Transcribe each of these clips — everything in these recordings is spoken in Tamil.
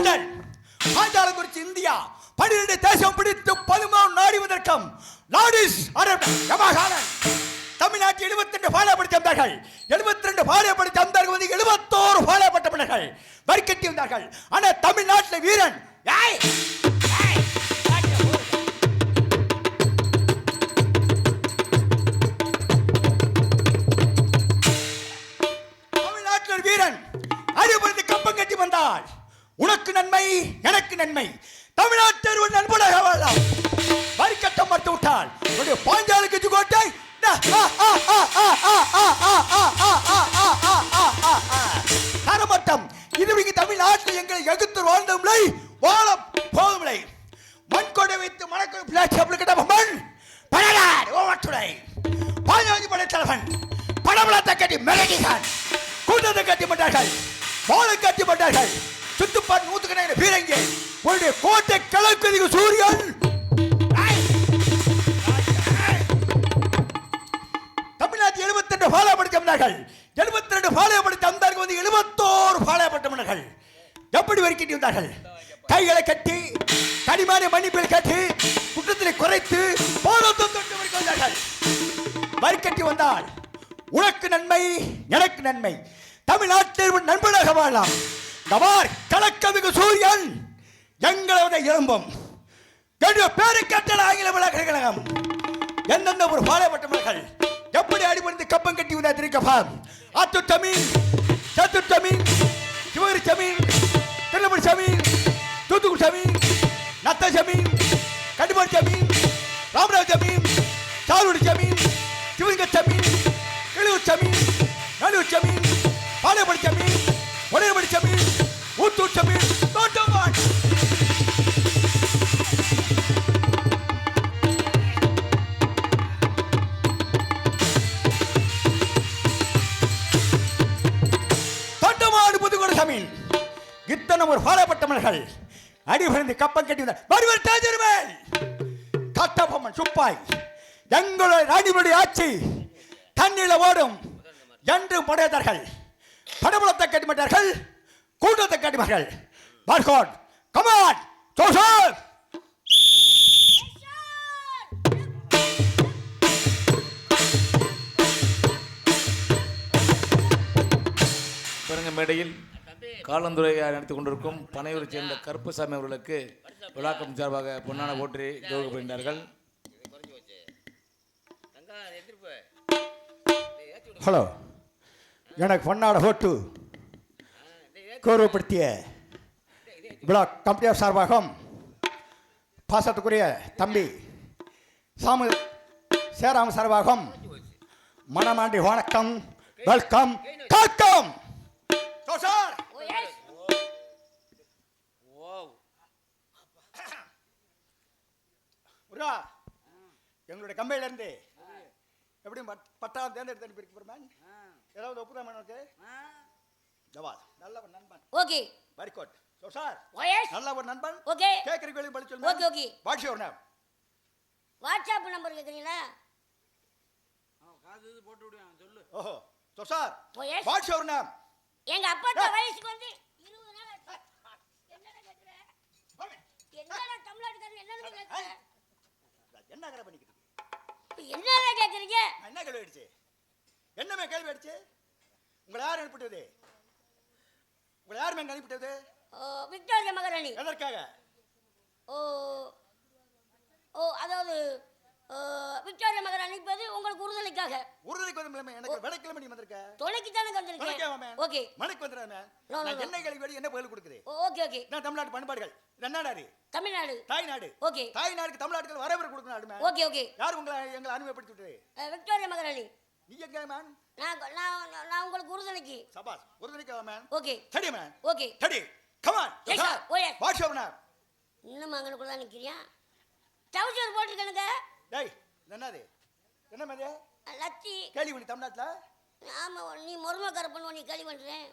பாத்திட்டில் லண்டன் பாஞ்சாலங்குறிச்சி இந்தியா பன்னிரண்டு தேசம் பிடித்து பதிமூணு நாடி வந்திருக்கும். லாடிஸ் யமகாலன் தமிழ்நாட்டில் எழுபத்தி ரெண்டு பாளையப்படி தந்தார்கள். எழுபத்தி ரெண்டு பாளையப்படி தந்தார்கள் வந்து எழுபத்தோரு பாளையப்பட்ட பிள்ளைகள். வரிக்கட்டி வந்தார்கள். ஆனால் தமிழ்நாட்டில் வீரன் ஏய், தமிழ்நாட்டில் வீரன் அடிபடுத்து கப்பம் கட்டி வந்தாள் உனக்கு நன்மை எனக்கு நன்மை. தமிழ்நாட்டில் ஒரு நண்பனாக கைகளை கட்டி கனிமான மன்னிப்பில் கட்டி குற்றத்தை குறைத்து போராட்டம் தொட்டு வரைக்கும் வந்தார்கள் வரிக்கட்டி வந்தால் உனக்கு நன்மை எனக்கு நன்மை. தமிழ்நாட்டில் நண்பனாக வாழலாம். கவார் கலக்கமிகு சூரியன் எங்களோட எலும்பும் என்னுடைய பேரை கட்டளை ஆங்கில விழாக்கள் கழகம். எந்தெந்த ஒரு பாளையப்பட்ட மக்கள் எப்படி அடிபணிந்து கப்பம் கட்டி வந்தா திருக்கப்பா அத்து தமிழ் சத்து தமிழ் சிவகிரி தமிழ் திருநெல்வேலி தமிழ் தூத்துக்குடி தமிழ் நத்த தமிழ் கண்டிப்பாடி தமிழ் ராமராஜ் தமிழ் சாலுடி தமிழ் சிவலிங்க தமிழ் கிளியூர் தமிழ் நல்லூர் தமிழ் பாளையப்படி தமிழ் உடையபடி தமிழ் ஊத்தூர் தமிழ் கப்பம் கட்டி வந்தார். வருவர் தாஜர்மேல் கட்டபொம்மன் சுப்பாய். எங்களுடைய ராணிகளுடைய ஆட்சி தண்ணில ஓடும் என்று படையதார்கள் படபுலத்தை கட்டிவிட்டார்கள் கூட்டத்தை கட்டிவார்கள் பார்கோட் கமான் ஜோசப். மேடையில் காலந்துரையாக நடத்தி கொண்டிருக்கும் பனையூரைச் சேர்ந்த கருப்புசாமி அவர்களுக்கு விழாக்கம் சார்பாக பொன்னான போற்றி கௌரவப்படுகின்றார்கள் ஹலோ எனக்கு பொன்னாட ஓட்டு கௌரவப்படுத்திய விழா கம்பெனியார் சார்பாகவும் பாசத்துக்குரிய தம்பி சாமு சேராம சார்பாகவும் மனமாண்டி வணக்கம் வெல்கம் காக்கம். முருகா எங்களுடைய கம்பெனில இருந்து எப்படி பட்- பட்டாளம் தேர்ந்தெடுத்து அனுப்பி போறேன் ஏதாவது ஒப்புதான் உனக்கு? ஜவாத். நல்ல ஒரு நண்பன். Okay. Very good so sir நல்ல ஒரு நண்பன். ஓகே. கேட்கறீங்க வெளியே படி okay, okay. What's your name? WhatsApp number கேக்குறீங்களா? ஓஹோ. So sir what's your name? எங்க அப்பா வயசுக்கு வந்து இருபது நாள். என்னடா கேக்குற? என்னடா தமிழ்நாட்டுக்காரன் என்னன்னு கேக்குற? என்ன கரை பண்ணிக்கிட்டு கேக்குறீங்க? நான் என்ன கேள்வி அடிச்சு? என்னமே கேள்வி அடிச்சு? உங்களை யார் அனுப்பிட்டது? உங்களை யார் மேங்க அனுப்பிட்டது? ஓ, விக்டோரியா மகாராணி. எதற்காக? ஓ ஓ அதாவது ஓ, விக்டோரியா மகாராணி இப்போது உறுதுணைக்காக உறுதிக்கு வந்து எனக்கு விடைக்கிழமை நீ வந்திருக்க. துணைக்கு தானே வந்திருக்கேன் ஓகே. மணிக்கு வந்துடுறேன் நான். என்ன கேள்வி என்ன பதில் கொடுக்குது? Okay okay. நான் தமிழ்நாட்டு பண்பாடுகள். நாடு? தமிழ்நாடு. தாய்நாடு. ஓகே. தாய்நாடுக்கு தமிழ்நாட்டுக்கு வரவேற்பு கொடுக்கணும் ஓகே ஓகே. யார் உங்களை எங்களை அனுமதிப்படுத்தி விக்டோரியா மகாராணி. நீ எங்க மேன் நான் நான் நான் உங்களுக்கு உறுதுணைக்கு. சபாஸ் உறுதிக்கா man okay. Study man okay. Study come on sir. Oh, yes. What's your name இன்னும் அங்கனுக்குள்ள தான் நிற்கிறியா டவுசர் போட்டிருக்கேனுங்க. டேய் என்னது? என்ன மேது லத்தி கேள்வி பண்ணி தமிழ்நாட்டில்? ஆமா நீ முருங்கக்கார பண்ணுவ நீ கேள்வி பண்றேன்.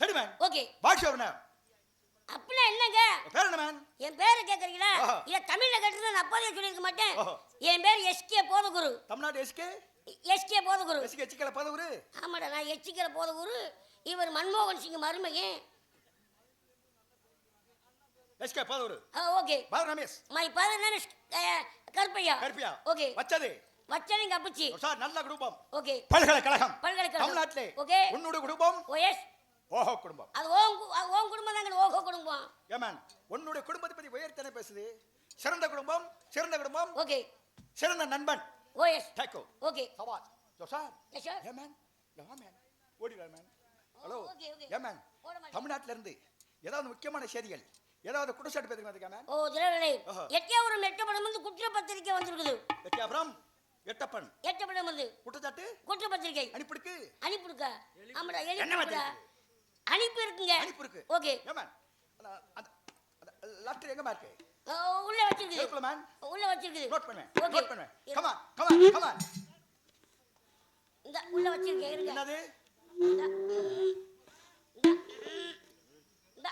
Study man. Okay. Your name அப்படின்னா என்னங்க? பேர் என்ன மேன்? என் பேரை கேட்குறீங்களா. இதை தமிழில் கேட்டிருந்தா நான் அப்போதே சொல்லியிருக்க மாட்டேன். என் பேர் SK போதகுரு. Tamil Nadu S K? S K போதகுரு. SK எச்சிக்கல பதவுரு ஆமாடா நான் எச்சிக்கிற போதகுரு. இவர் மன்மோகன் சிங் மருமகன். S K பதவுரு okay. Balu Ramesh my name is Karuppaiya? Karuppiya. Okay. வச்சது. வச்சனிங்க அப்புச்சி? சார் நல்ல குடும்பம். ஓகே. பல்கலைக்கழகம். பல்கலைக்கழகம். தமிழ்நாட்டிலே. ஓகே. உன்னோட குடும்பம். ஓஎஸ் ஓஹோ குடும்பம். அது அது ஓம் குடும்பம் தாங்க ஓஹோ குடும்பம். ஏமேன் உன்னுடைய குடும்பத்தை பத்தி உயர்த்தனை பேசுது? சிறந்த குடும்பம் சிறந்த குடும்பம் ஓகே. சிறந்த நண்பன். ஓஎஸ் டேக்கோ ஓகே. சவால். Djoser yes sir. Hey man yeah man ஓடி வா மேன் ஹலோ ஓகே, ஓகே. ஏமேன். தமிழ்நாட்டில இருந்து ஏதாவது முக்கியமான செய்திகள்? ஏதாவது குற்றச்சாட்டு அதுக்கா மேன் ஓ ஆஹா. எட்டியாபுரம் எட்டப்படம் வந்து குற்றப்பத்திரிக்கை வந்திருக்குது. அப்புறம் எட்டப்பன். எட்டப்படம் வந்து குற்றச்சாட்டு? குற்றப்பத்திரிக்கை. அனுப்பிடுக்கு அனுப்பிடுக்க ஆமாடா வச்சிருக்கு? அனுப்பி இருக்குங்க. அனுப்பி இருக்கு ஓகே அந்த லெட்டர் எங்கம்மா இருக்கு ஓ, உள்ள வச்சிருக்குது. மேன் உள்ள வச்சிருக்குது. நோட் பண்ணுவேன் நோட் பண்ணுவேன் கமான் கமான் கமான் இந்த உள்ள வச்சிருக்கேன் இருங்க. என்னது? இந்த. இந்த.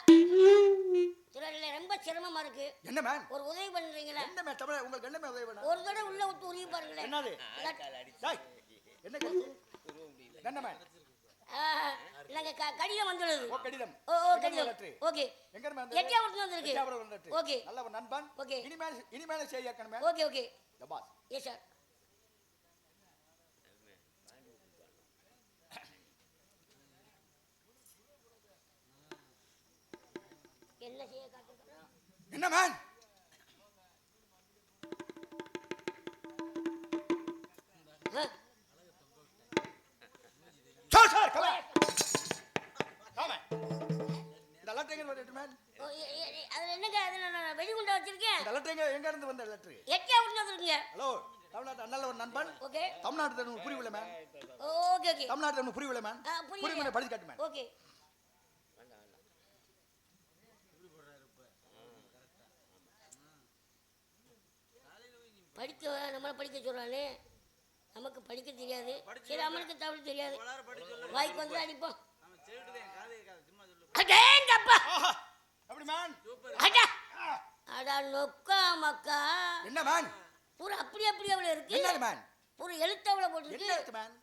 திரவிடை ரொம்ப சிரமமா இருக்கு. என்ன மேன் ஒரு உதவி பண்றீங்களா? என்ன மேன் தமிழ் உங்களுக்கு என்ன உதவி வேணும்? ஒரு தடவை உள்ள விட்டு உருவி பாருங்களேன். என்னது? என்ன கேள்வி? என்ன க- கடிதம் வந்துள்ளது. ஓ கடிதம். ஓ கடிதம். ஓகே. எங்க வந்திருக்கு? Ettayapuram letter okay. நல்ல ஒரு நண்பன். ஓகே. இனிமேல் இனிமேல் செய்ய ஓகே ஓகே. ஜபாஸ் எஸ் சார் என்ன man? Sir sir come on come on இந்த லெட்டர் எங்க வந்தது மேன். அதுல என்னங்க அதுல நான் வெடிகுண்டை வச்சிருக்கேன்? இந்த லெட்டர் எங்க எங்க இருந்து வந்த லெட்டர் ஹலோ தமிழ்நாட்டு ஒரு நண்பன். ஓகே. தமிழ்நாட்டு புரியவில்லை மேன். Okay okay. தமிழ்நாட்டு புரியவில்லை மேன். புரியுமே? படிச்சு காட்டு மேன். ஓகே. படிக்க நம்மளை படிக்க சொல்றானே. நமக்கு படிக்க தெரியாது. சரி அவனுக்கு தமிழ் தெரியாது. வாய்க்கு வந்து அடிப்போம் அடேங்கப்பா ஆஹா அப்படி மேன் அடா. அடா நொக்கா மக்கா. என்ன மேன் பூரா அப்படி அப்படி அவ்வளோ இருக்கு? என்னது மேன் பூரா எழுத்தவளை என்ன போட்டுருக்கு? எழுத்து மேன்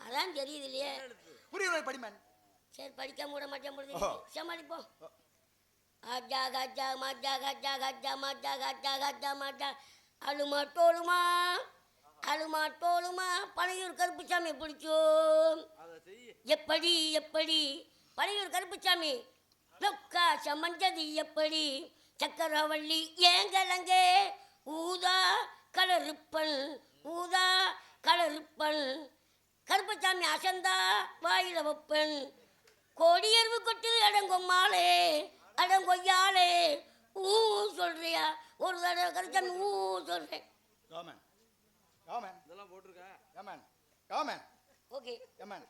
அதான் தெரியுது இல்லையே புரியவில்லை படி மேன் சரி படிக்காம விட மாட்டேன் சமாளிப்போம் அஜா கஜா மஜா கஜா கஜா மஜா கஜா கஜா மஜா. அழுமா டோலுமா அழுமா டோலுமா பழையூர் கருப்புசாமி பிடிச்சோம் எப்படி எப்படி? பழையூர் கருப்புசாமி லொக்கா சமஞ்சது எப்படி? சக்கரவள்ளி ஏங்கலங்கே. ஊதா கலருப்பன் ஊதா கலருப்பன் கருப்பசாமி அசந்தா வாயில வைப்பன் கொடியர்வு கொட்டுது அடங்கொம்மாளே அடங்கொய்யாளே. ஊ சொல்றியா? ஒரு தடவை கருச்சாமி ஊ சொல்றேன். காமன் காமன் இதெல்லாம் போட்டிருக்கா. Come on come on okay hey man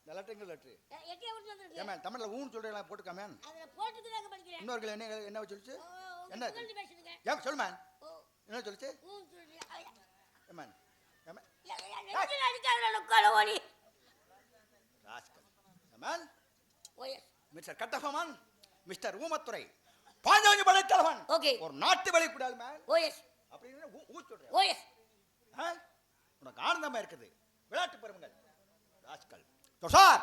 இந்த லெட்டர் எங்க லெட்டர் எட்டே விட்டு வந்துருக்கு ஏமன் தமிழ்ல ஊன்னு சொல்றேன் போட்டுக்கா மேன் அதில் போட்டுக்கு படிக்கிறேன். இன்னொரு என்ன என்ன சொல்லிச்சு? என்ன? ஏன் சொல்லு மேன் ஓ. என்ன சொல்லிச்சு. Hey man rascal. Hey man mister Kattabomman mister Oomaithurai பாஞ்சாஞ்சி படைத்தலைவன். ஓகே ஒரு நாட்டு வழி கூடாது மேன் ஓஎஸ் அப்படின்னு ஊ சொல்றேன் ஓஎஸ் ஆ? உனக்கு ஆனந்தமா இருக்குது. விளையாட்டு பெருமங்கள் ராஸ்கல் சார்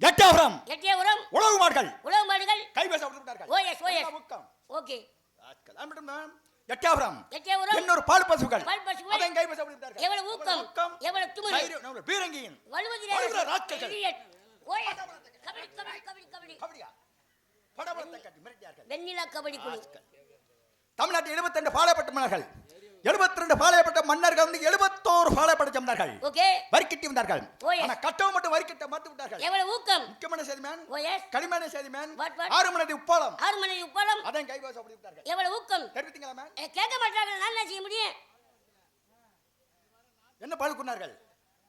கட்டாபுரம் எட்டிய உரம் உழவு மாடுகள். உழவு மாடுகள். கைவச விட்டார்கள் ஓஎஸ் ஓஎஸ் முக்கம் ஓகே ராஸ்கல் அது மட்டும் தான். எட்டாபுரம் எட்டிய உரம் இன்னொரு பால் பசுகள். பால் பசுகள். அதை கைவச விட்டார்கள் எவ்வளவு ஊக்கம்? எவ்வளவு துமுறு பீரங்கியின். வலுவதிலே idiot. Oh yes kabaddi kabaddi kabaddi kabaddi. கபடியா? படபடத்தை கட்டி மிரட்டியார்கள் வெண்ணிலா கபடி குழு. தமிழ்நாட்டில் 72 பாளையப்பட்ட மன்னர்கள். 72 பாளையப்பட்ட மன்னர்கள் வந்து 71 பாளையப்பட்ட மன்னர்கள் ஓகே. வரிக்கட்டி வந்தார்கள். ஆனா கட்டவும் மட்டும் வரிக்கட்ட மறுத்து விட்டார்கள். எவ்வளவு ஊக்கம்? முக்கியமான செய்தி மேன் ஓஎஸ் களிமான செய்தி மேன் What, what? ஆறு மணி உப்பாலம். ஆறு மணி உப்பளம் அதையும் கைவசம் அப்படி விட்டார்கள். எவ்வளவு ஊக்கம்? தெரிவித்தீங்களா ஏ, கேட்க மாட்டாங்க நான் என்ன செய்ய முடியும்? என்ன பழுக்குனார்கள்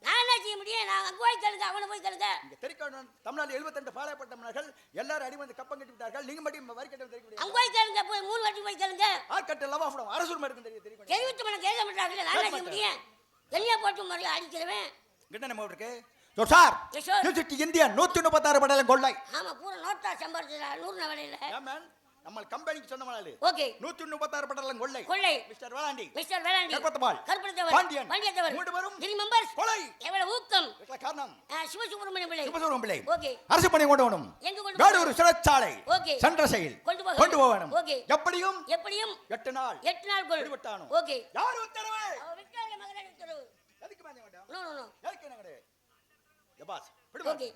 நான் என்ன முடியும். நான் அங்கே போய் தடுக்க அவனை போய் தடுக்க இங்க தெறிக்கணும் எழுபத்தெண்டு பாளையப்பட்ட மன்னர்கள் எல்லாரும் அடி வந்து கப்பம் கட்டி விட்டார்கள். நீங்க மட்டும் வரி கட்டம் தெரிவிக்க அங்கே போய் மூணு வாட்டி போய் தடுங்க ஆர்கட்ட லவ் அரசு மருந்து தெரியும் தெரியும் தெரிவித்து மன கேட்க மாட்டாங்க நான் என்ன செய்ய முடியும். எல்லாம் போட்டு மறுபடியும் அடிக்கிறவன். கிட்ட நம்ம இருக்கு? சார் இந்தியா நூத்தி முப்பத்தாறு படலம் கொள்ளை. ஆமா பூரா நோட்டா சம்பாரிச்சு நூறு நவடையில நம்ம கம்பெனிக்கு சொந்தமான ஓகே. நூத்தி முப்பத்தாறு பட்டலம் கொள்ளை. கொள்ளை. மிஸ்டர் வேளாண்டி. மிஸ்டர் வேளாண்டி. கற்பத்தபால் கற்பத்தவர் பாண்டியன். பாண்டியத்தவர். மூன்று பேரும் த்ரீ மெம்பர்ஸ் கொலை. எவ்வளவு ஊக்கம். காரணம். சிவசுப்ரமணியம் பிள்ளை. சிவசுப்ரமணியம் பிள்ளை. ஓகே. அரசு பணி கொண்டு வரணும். எங்க கொண்டு வேடூர் சிறைச்சாலை. ஓகே. சென்ற செயல். கொண்டு போக கொண்டு போக வேணும் ஓகே. எப்படியும்? எப்படியும்? எட்டு நாள். எட்டு நாள் கொண்டு விட்டானோ ஓகே. யார் உத்தரவு? விட்டாள மகனார் உத்தரவு. எதுக்கு மாஞ்ச வேண்டாம் நோ நோ நோ. எதுக்கு என்ன கிடையாது பாஸ் ஓகே.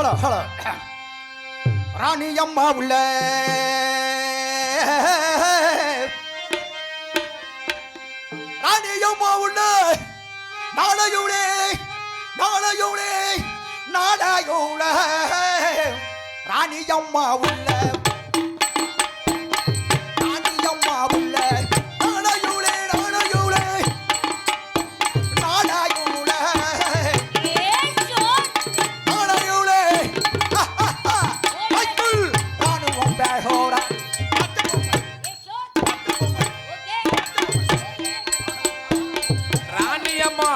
Hello hello. ராணி அம்மா உள்ள. ராணி அம்மா உள்ள. நாளையுளே நாளையுளே நாளையுளே. ராணி அம்மா உள்ள. মা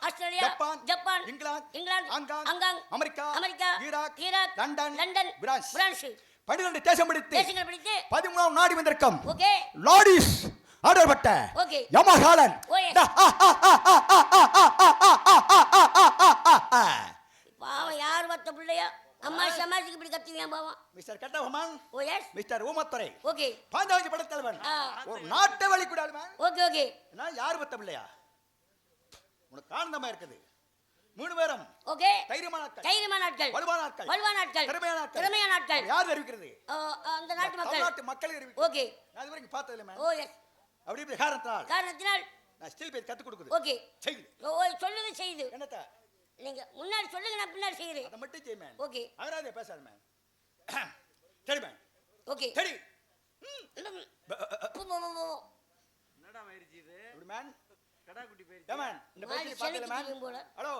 Australia Australia Japan Japan England England Hong Kong Hong Kong America America Iraq Iraq London London France France பன்னிரண்டு தேசம் பிடித்து தேசங்கள் பிடித்து பதிமூணாம் நாடு வந்திருக்கும் ஓகே லாடிஸ் ஆடப்பட்ட ஓகே யமஹாலன் பாவம் யார் வத்த பிள்ளையா அம்மா சமாஜிக்கு இப்படி கத்துவியா பாவம் mister Kattabomman oh yes mister Oomaithurai okay பாஞ்சாவதி படத்தலைவன் ஒரு நாட்டை வழி கூடாது ஓகே ஓகே நான் யார் பத்த பிள்ளையா உனக்கு ஆனந்தமா இருக்குது. மூணு பேரும். ஓகே. தைரியமான ஆட்கள். தைரியமான நாட்கள் வலுவான ஆட்கள். வலுவான நாட்கள் திறமையான ஆட்கள். திறமையான நாட்கள் யார் அறிவிக்கிறது? அந்த நாட்டு மக்கள். தமிழ்நாட்டு மக்கள் அறிவிக்கிறது ஓகே. நான் இது வரைக்கும் பார்த்ததில்லை மேம் ஓ எஸ் அப்படி இப்படி காரணத்தால் காரணத்தினால். நான் ஸ்டில் பேர் கத்துக் கொடுக்குது. ஓகே. செய்யுது ஓ சொல்லுது செய்யுது என்னத்த? நீங்க முன்னாடி சொல்லுங்க நான் பின்னாடி செய்கிறேன். அதை மட்டும் செய் மேம் ஓகே. அகராதே பேசாத மேம் சரி மேம் ஓகே. சரி. என்னடா மயிரிச்சு இது? மேன் கடா குட்டி போயிருச்சு இந்த. Hello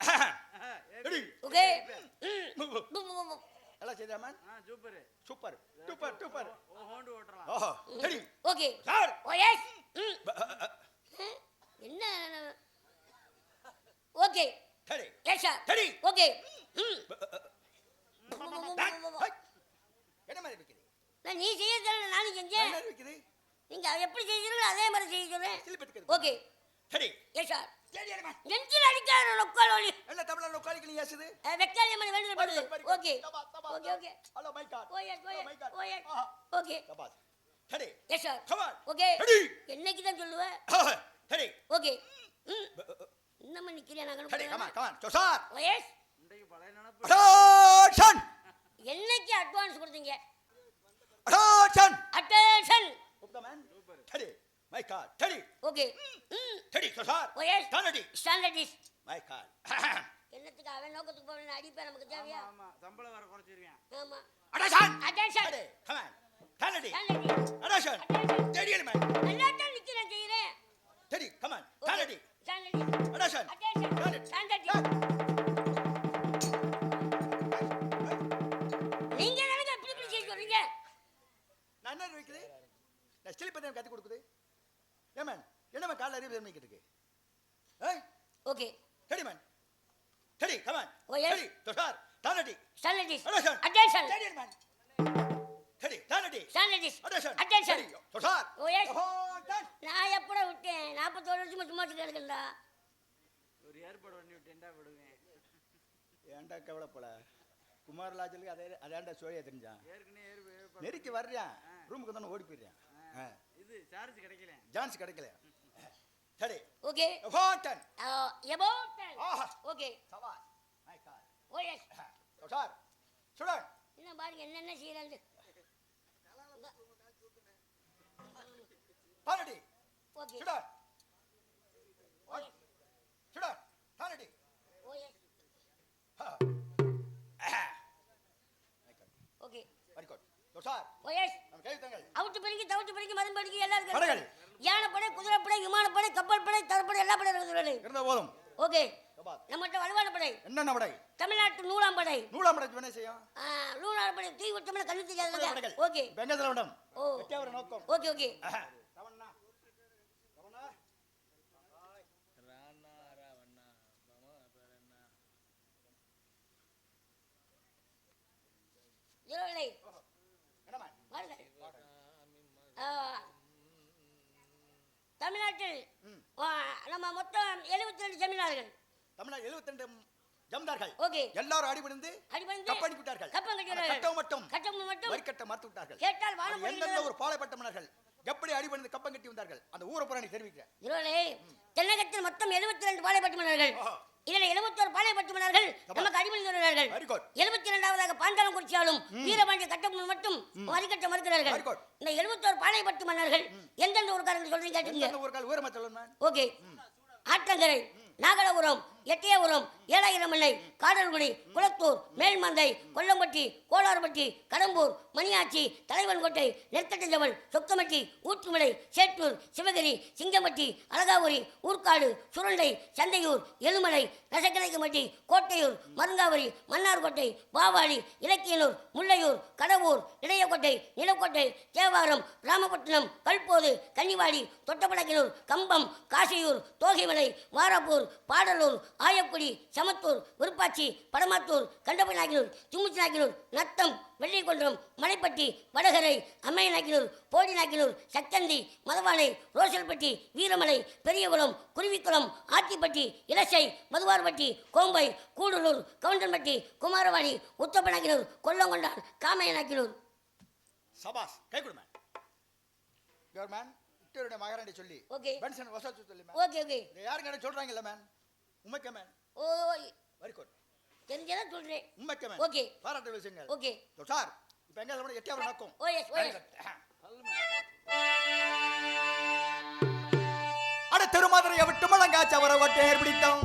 okay. எல்லாம் செய்தா man ah super. Super. Super super. Oh ஹோண்டு ஓட்டலாம். ஓஹோ. சரி ஓகே. Sir oh yes. என்ன? ஓகே. சரி எஸ் சார் சரி ஓகே. மாதிரி இருக்குது? நான் நீ செய்ய தெரியல நானும் செஞ்சேன். இருக்குது? நீங்க எப்படி செய்கிறீங்களோ அதே மாதிரி பேர் ஓகே. சரி. எஸ் சார் சரி நெஞ்சில் அடிக்காத நொக்கால் ஒளி. என்ன தமிழ்ல உட்காரிக்கு நீ ஏசுது? வெக்காலி மணி வேண்டுதப்படுது okay. Okay okay. Hello my god oh yes oh yes oh yes okay. Tapas சரி. Yes sir come on okay. Ready என்னைக்கு தான் சொல்லுவேன் சரி. ஓகே. ம். இன்னமும் நிக்கிறேன் சரி கம் நான் ஆன் கம் ஆன் ஜோசார் ஓ எஸ் இன்றைக்கு பழைய நினப்பு. அட்டன்ஷன் என்னைக்கு அட்வான்ஸ் கொடுத்தீங்க? அட்டன்ஷன் அட்டென்ஷன் கூப்பிட்டா மேன் சரி மை காட் சரி ஓகே ம் சரி ஜோசார் ஓ எஸ் தானடி ஸ்டாண்டர்ட் இஸ் மை காட் என்னத்துக்கு அவன் நோக்கத்துக்கு போவேன் அடிப்பேன் நமக்கு தேவையா? ஆமா. சம்பளம் வேற குறைச்சிருக்கேன். ஆமா. அட்டென்ஷன் சரி கம் ஆன் தானடி ஸ்டாண்டர்ட் இஸ் அட்டன்ஷன் சரி மேன் நல்லா தான் நிக்கிறேன் செய்கிறேன் சரி கம் ஆன் தானடி standard is attention attention standard is அதே அதான்டா சோழியா தெரிஞ்சான் நெருக்கி வர்றியான் ரூமுக்கு தானே ஓடி போயிடுறான். இது சார்ஜ் கிடைக்கல. ஜான்ஸ் கிடைக்கல. சரி. ஓகே. ஃபோர்டன் எபோட் ஆஹா. ஓகே. சவால். My god oh yes. Djoser சுடன் என்ன பாருங்க என்னென்ன செய்யறாங்க தானடி ஓகே. சுடன் கைத்தங்கள் அவுட்டு பணிக்கு தவிட்டு பணிக்கு மருந்து பணிக்கு எல்லாம். இருக்கு. யானைப்படை குதிரைப்படை விமானப்படை கப்பல் படை தரப்படை எல்லா படை இருக்குது இருந்த போதும். ஓகே. நம்மகிட்ட வலுவான படை. என்னென்ன படை? தமிழ்நாட்டு நூலாம் படை. நூலாம் படை என்ன செய்யும்? ஆ, நூலாம் படை. தீ விட்டோம்னா கண்ணு தெரியாது படைகள். ஓகே. ஓ. நோக்கம். ஓகே. ரவண்ணா ரவண்ணா ராணா ராவண்ணா மாமா பேரண்ணா ஜீரோலை என்னம்மா பாருங்க ஆ, தமிழ்நாட்டில் நம்ம மொத்தம் எழுபத்தி ரெண்டு ஜமீனார்கள் தமிழ்நாடு 72 ஜமீன்தார்கள். ஓகே. எல்லாரும் அடிபணிந்து அடிபணிந்து கப்படி விட்டார்கள் கப்பம் கட்டினார்கள். கட்டம் மட்டும் கட்டம் மட்டும் வரிக்கட்ட மறுத்து விட்டார்கள் கேட்டால் வாழ எந்தெந்த ஒரு பாளையப்பட்ட மன்னர்கள் எப்படி அடிபணிந்து கப்பம் கட்டி வந்தார்கள்? அந்த ஊரை புறாணி தெரிவிக்கிறேன். தென்னகத்தில் மொத்தம் எழுபத்தி ரெண்டு பாளையப்பட்டு மன்னர்கள். இதில் எழுபத்தோரு பாளையப்பட்டு மன்னர்கள் நமக்கு குட் எழுபத்தி இரண்டாவதாக பாண்டாளம் குறிச்சியாலும் வீரபாண்டிய கட்டபொம்மன் மட்டும் மறிக்கட்ட மறுக்கிறார்கள். இந்த எழுபத்தோரு பாளையப்பட்டு மன்னர்கள் எந்தெந்த ஊருக்காரங்க சொல்றீங்க கேட்டீங்க. ஓகே. ஆற்றங்கரை நாகலபுரம் எட்டயபுரம் ஏழாயிரமலை காடல்குடி குளத்தூர் மேல்மந்தை கொல்லம்பட்டி கோளாறுபட்டி கடம்பூர் மணியாச்சி தலைவன்கோட்டை நெற்கட்டஞ்சவல் சொக்கமட்டி ஊற்றுமலை சேட்டூர் சிவகிரி சிங்கம்பட்டி அழகாபுரி ஊர்க்காடு சுருண்டை சந்தையூர் எழுமலை ரசக்கரைக்கம்பட்டி கோட்டையூர் மருங்காவரி மன்னார்கோட்டை பாவாடி இலக்கியனூர் முல்லையூர் கடவூர் இடையக்கோட்டை நிலக்கோட்டை தேவாரம் ராமபட்டினம் கல்போது கன்னிவாடி தொட்டப்படக்கினூர் கம்பம் காசியூர் தோகைமலை வாராப்பூர் பாடலூர் ஆயக்குடி சமத்தூர் விருப்பாச்சி படமாத்தூர் கண்டபை நாயக்கனூர் தும்முச்சி நாயக்கனூர் நத்தம் வெள்ளிக்குன்றம் மலைப்பட்டி வடகரை அம்மைய நாயக்கனூர் போடி நாயக்கனூர் சக்கந்தி மதவானை ரோசல்பட்டி வீரமலை பெரியகுளம் குருவிக்குளம் ஆத்திப்பட்டி இலசை மதுவார்பட்டி கோம்பை கூடலூர் கவுண்டன்பட்டி குமாரவாணி உத்தப்ப நாயக்கனூர் கொல்லங்கொண்டான் காமைய நாயக்கனூர் சபாஸ் கை கொடு மேன் யுவர் மேன் விக்டோரியோட மகாராணி சொல்லி ஓகே வசூல் சொல்லி ஓகே ஓகே யாருங்க சொல்றாங்கல்ல மேன் உண்மைக்க மேன் ஓ வெரி குட் தெரிஞ்சதான் சொல்கிறேன் உண்மைக்க மேன் ஓகே. பாராட்டு விஷயங்கள் ஓகே. சார் இப்போ எங்க சொல்ல எட்டியாவது நோக்கம்? ஓ எஸ் ஓ எஸ் அட திருமாதிரையை விட்டு முழங்காச்ச வர ஒட்டேர் பிடித்தோம்.